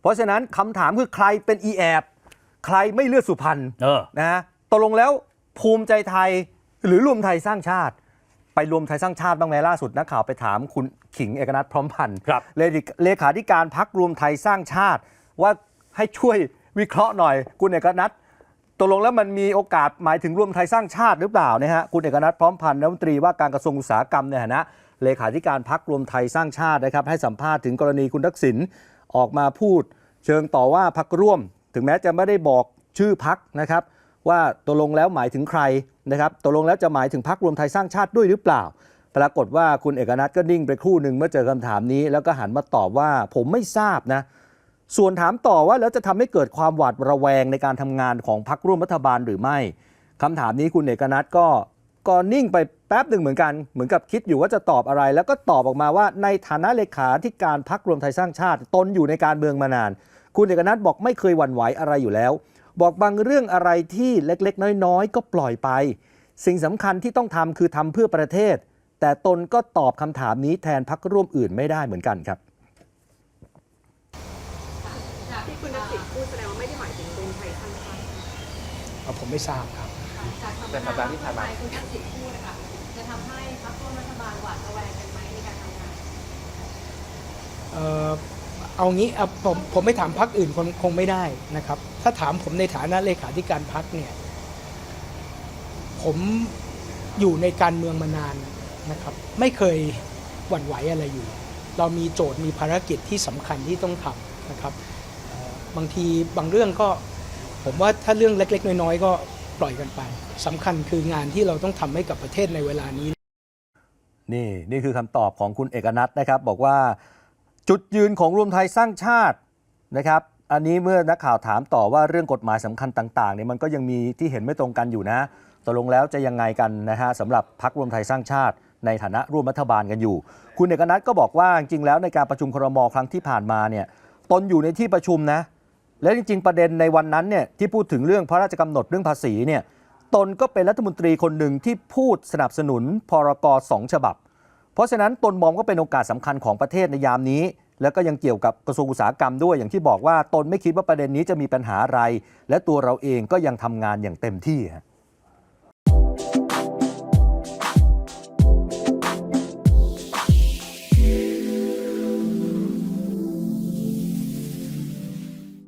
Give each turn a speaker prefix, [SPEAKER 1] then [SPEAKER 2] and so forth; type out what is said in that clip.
[SPEAKER 1] เพราะฉะนั้นคำถามคือใครเป็นอีแอบใครไม่เลือดสุพรรณ
[SPEAKER 2] เออ
[SPEAKER 1] นะฮะตกลงแล้วภูมิใจไทยหรือรวมไทยสร้างชาติ ไปรวมไทยสร้างชาติบ้างไหมล่าสุดนักข่าวไปถามคุณขิงเอกนัทพร้อมพันธ์
[SPEAKER 2] ครับ
[SPEAKER 1] เลขาเลขาธิการพักรวมไทยสร้างชาติ ว่าให้ช่วยวิเคราะห์หน่อย คุณเอกนัทตกลงแล้วมันมีโอกาสหมายถึงรวมไทยสร้างชาติหรือเปล่านะฮะคุณเอกนัทพร้อมพันธ์รัฐมนตรีว่าการกระทรวงอุตสาหกรรมในฐานะเลขาธิการพักรวมไทยสร้างชาตินะครับให้สัมภาษณ์ถึงกรณีคุณทักษิณ ออกมาพูด เชิงต่อว่าพักร่วม ถึงแม้จะไม่ได้บอกชื่อพักนะครับ ว่าตกลงแล้วหมายถึงใครนะครับตกลงแล้วจะหมายถึงพักรวมไทยสร้างชาติด้วยหรือเปล่า ปรากฏว่าคุณเอกนัทก็นิ่งไปครู่หนึ่งเมื่อเจอคำถามนี้ แล้วก็หันมาตอบว่าผมไม่ทราบนะส่วนถามต่อว่าแล้วจะทำให้เกิดความหวาดระแวงในการทำงานของพักร่วมรัฐบาลหรือไม่คำถามนี้คุณเอกนัทก็ ก็นิ่งไปแป๊บหนึ่งเหมือนกัน เหมือนกับคิดอยู่ว่าจะตอบอะไร แล้วก็ตอบออกมาว่าในฐานะเลขาธิการพักรวมไทยสร้างชาติตนอยู่ในการเมืองมานาน คุณเอกนัทบอกไม่เคยหวั่นไหวอะไรอยู่แล้ว บอกบางเรื่องอะไรที่เล็กๆ น้อยๆ ก็ปล่อยไป สิ่งสำคัญที่ต้องทำคือทำเพื่อประเทศ แต่ตนก็ตอบคำถามนี้แทนพักร่วมอื่นไม่ได้เหมือนกันครับ
[SPEAKER 3] ที่คุณทักษิณพูดแสดงว่าไม่ได้หมายถึงรวมไทยสร้างชาติ
[SPEAKER 4] เอาผมไม่ทราบครับ
[SPEAKER 5] จากคำ
[SPEAKER 6] แต่สัปดาห์ที่ผ่านมา
[SPEAKER 5] คุณทักษิณพูดนะคะจะทำให้พรรคร่วมรัฐบาลหวาดระแวงกันไหมในการทำงาน
[SPEAKER 4] เอ่อเอางี้เอาผมผมไม่ถามพักอื่นคงคงไม่ได้นะครับ ถ้าถามผมในฐานะเลขาธิการพักเนี่ย ผมอยู่ในการเมืองมานานนะครับ ไม่เคยหวั่นไหวอะไรอยู่ เรามีโจทย์มีภารกิจที่สำคัญที่ต้องทำนะครับเอ่อบางทีบางเรื่องก็ ผมว่าถ้าเรื่องเล็ก ๆ น้อยๆก็ ปล่อยกันไปสำคัญคืองานที่เราต้องทำให้กับประเทศในเวลานี้
[SPEAKER 1] นี่นี่คือคำตอบของคุณเอกนัทนะครับ บอกว่าจุดยืนของรวมไทยสร้างชาตินะครับอันนี้เมื่อนักข่าวถามต่อว่าเรื่องกฎหมายสำคัญต่างๆเนี่ยมันก็ยังมีที่เห็นไม่ตรงกันอยู่นะตกลงแล้วจะยังไงกันนะฮะสำหรับพักรวมไทยสร้างชาติ ในฐานะร่วมรัฐบาลกันอยู่ คุณเอกนัทก็บอกว่าจริงๆแล้วในการประชุมครมครั้งที่ผ่านมาเนี่ยตนอยู่ในที่ประชุมนะ และจริง ๆ ประเด็นในวันนั้นเนี่ยที่พูดถึงเรื่องพระราชกำหนดเรื่องภาษีเนี่ยตนก็เป็นรัฐมนตรีคนหนึ่งที่พูดสนับสนุนพรกสองฉบับ เพราะฉะนั้นตนมองว่าเป็นโอกาสสำคัญของประเทศในยามนี้ แล้วก็ยังเกี่ยวกับกระทรวงอุตสาหกรรมด้วยอย่างที่บอกว่าตนไม่คิดว่าประเด็นนี้จะมีปัญหาอะไร และตัวเราเองก็ยังทำงานอย่างเต็มที่ฮะ